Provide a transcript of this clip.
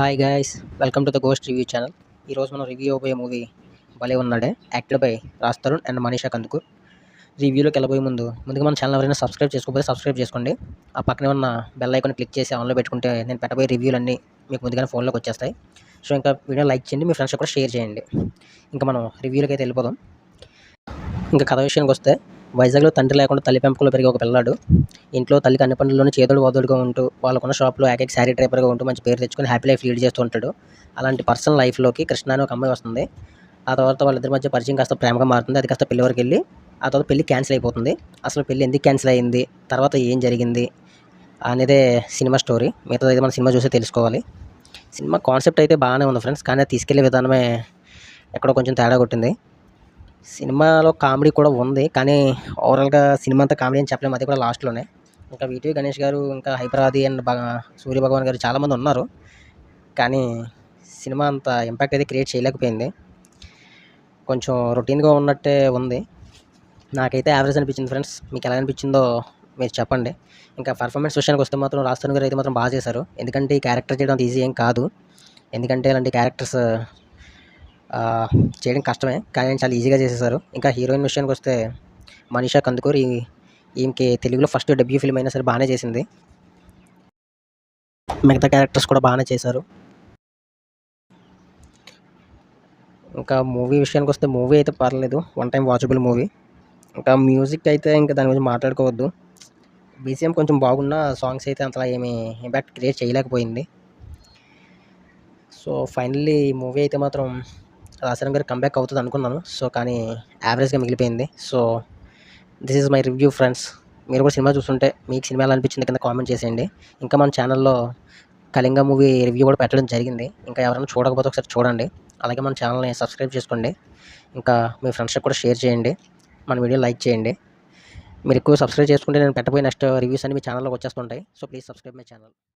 Hi guys welcome to the ghost review channel ఈరోజు మనం review అయిపోయే మూవీ భలే ఉన్నాడే acted by Raj Tarun and Manisha Kandukur. రివ్యూలోకి వెళ్ళబోయే ముందు ముందుగా మన ఛానల్ ఎవరైనా సబ్స్క్రైబ్ చేసుకోకపోతే సబ్స్క్రైబ్ చేసుకోండి. ఆ పక్కనే ఉన్న బెల్ ఐకాన్ క్లిక్ చేసి ఆన్లో పెట్టుకుంటే నేను పెట్టబోయే రివ్యూలన్నీ మీకు ముందుగానే ఫోన్లోకి వచ్చేస్తాయి. సో ఇంకా వీడియో లైక్ చేయండి మీ ఫ్రెండ్స్ కూడా షేర్ చేయండి. ఇంకా మనం రివ్యూలోకి అయితే వెళ్ళిపోదాం. ఇంకా కథ విషయానికి వస్తే వైజాగ్లో తండ్రి లేకుండా తల్లి పెంపకంలో పెరిగే ఒక పిల్లాడు. ఇంట్లో తల్లికి అన్ని పనుల్లోనూ చేదోడు వదోడుగా ఉంటూ వాళ్ళకున్న షాప్లో ఏకైక శారీ డ్రైవర్గా ఉంటూ మంచి పేరు తెచ్చుకొని హ్యాపీ లైఫ్ లీడ్ చేస్తూ ఉంటాడు. అలాంటి పర్సనల్ లైఫ్లోకి కృష్ణ అని ఒక అమ్మాయి వస్తుంది. ఆ తర్వాత వాళ్ళిద్దరి మధ్య పరిచయం కాస్త ప్రేమగా మారుతుంది. అది కాస్త పెళ్ళి వరకు వెళ్ళి ఆ తర్వాత పెళ్ళి క్యాన్సిల్ అయిపోతుంది. అసలు పెళ్ళి ఎందుకు క్యాన్సిల్ అయ్యింది తర్వాత ఏం జరిగింది? అనేదే సినిమా స్టోరీ. మిగతా అయితే మన సినిమా చూసే తెలుసుకోవాలి. సినిమా కాన్సెప్ట్ అయితే బాగానే ఉంది ఫ్రెండ్స్. కానీ తీసుకెళ్ళే విధానమే ఎక్కడో కొంచెం తేడా కొట్టింది. సినిమాలో కామెడీ కూడా ఉంది కానీ ఓవరాల్గా సినిమా అంతా కామెడీ అని చెప్పలేము. అది కూడా లాస్ట్లోనే ఇంకా వీటివి గణేష్ గారు ఇంకా హైపరాది అండ్ సూర్య భగవాన్ గారు చాలామంది ఉన్నారు. కానీ సినిమా అంత ఇంపాక్ట్ అయితే క్రియేట్ చేయలేకపోయింది. కొంచెం రొటీన్గా ఉన్నట్టే ఉంది. నాకైతే యావరేజ్ అనిపించింది ఫ్రెండ్స్ మీకు ఎలా అనిపించిందో మీరు చెప్పండి. ఇంకా పర్ఫార్మెన్స్ విషయానికి వస్తే మాత్రం రాజస్థాన్ గారు అయితే మాత్రం బాగా చేశారు. ఎందుకంటే ఈ క్యారెక్టర్ చేయడం అంత ఈజీ ఏం కాదు. ఎందుకంటే ఇలాంటి క్యారెక్టర్స్ చేయడం కష్టమే కానీ చాలా ఈజీగా చేసేసారు. ఇంకా హీరోయిన్ విషయానికి వస్తే మనీషా కందుకూర్ ఈ ఈమెకి తెలుగులో ఫస్ట్ డెబ్యూ ఫిల్మ్ అయినా సరే బాగానే చేసింది. మిగతా క్యారెక్టర్స్ కూడా బాగానే చేశారు. ఇంకా మూవీ విషయానికి వస్తే మూవీ అయితే పర్లేదు వన్ టైం వాచబుల్ మూవీ ఇంకా మ్యూజిక్ అయితే ఇంకా దాని గురించి మాట్లాడుకోవద్దు. బీసీఎం కొంచెం బాగున్న సాంగ్స్ అయితే అంతలా ఏమీ ఇంపాక్ట్ క్రియేట్ చేయలేకపోయింది. సో ఫైనల్లీ ఈ మూవీ అయితే మాత్రం రాజారాం గారు కంబ్యాక్ అవుతుంది అనుకున్నాను. సో కానీ యావరేజ్గా మిగిలిపోయింది. So this is my review friends మీరు కూడా సినిమా చూస్తుంటే మీకు సినిమా ఎలా అనిపించింది కింద కామెంట్ చేసేయండి. ఇంకా మన ఛానల్లో కళింగ మూవీ రివ్యూ కూడా పెట్టడం జరిగింది. ఇంకా ఎవరైనా చూడకపోతే ఒకసారి చూడండి. అలాగే మన ఛానల్ని సబ్స్క్రైబ్ చేసుకోండి. ఇంకా మీ ఫ్రెండ్స్కి కూడా షేర్ చేయండి. మన వీడియో లైక్ చేయండి. మీరు ఎక్కువ సబ్స్క్రైబ్ చేసుకుంటే నేను పెట్టబోయే నెక్స్ట్ రివ్యూస్ అన్ని మీ ఛానల్లోకి వచ్చేస్తుంటాయి. So please subscribe my channel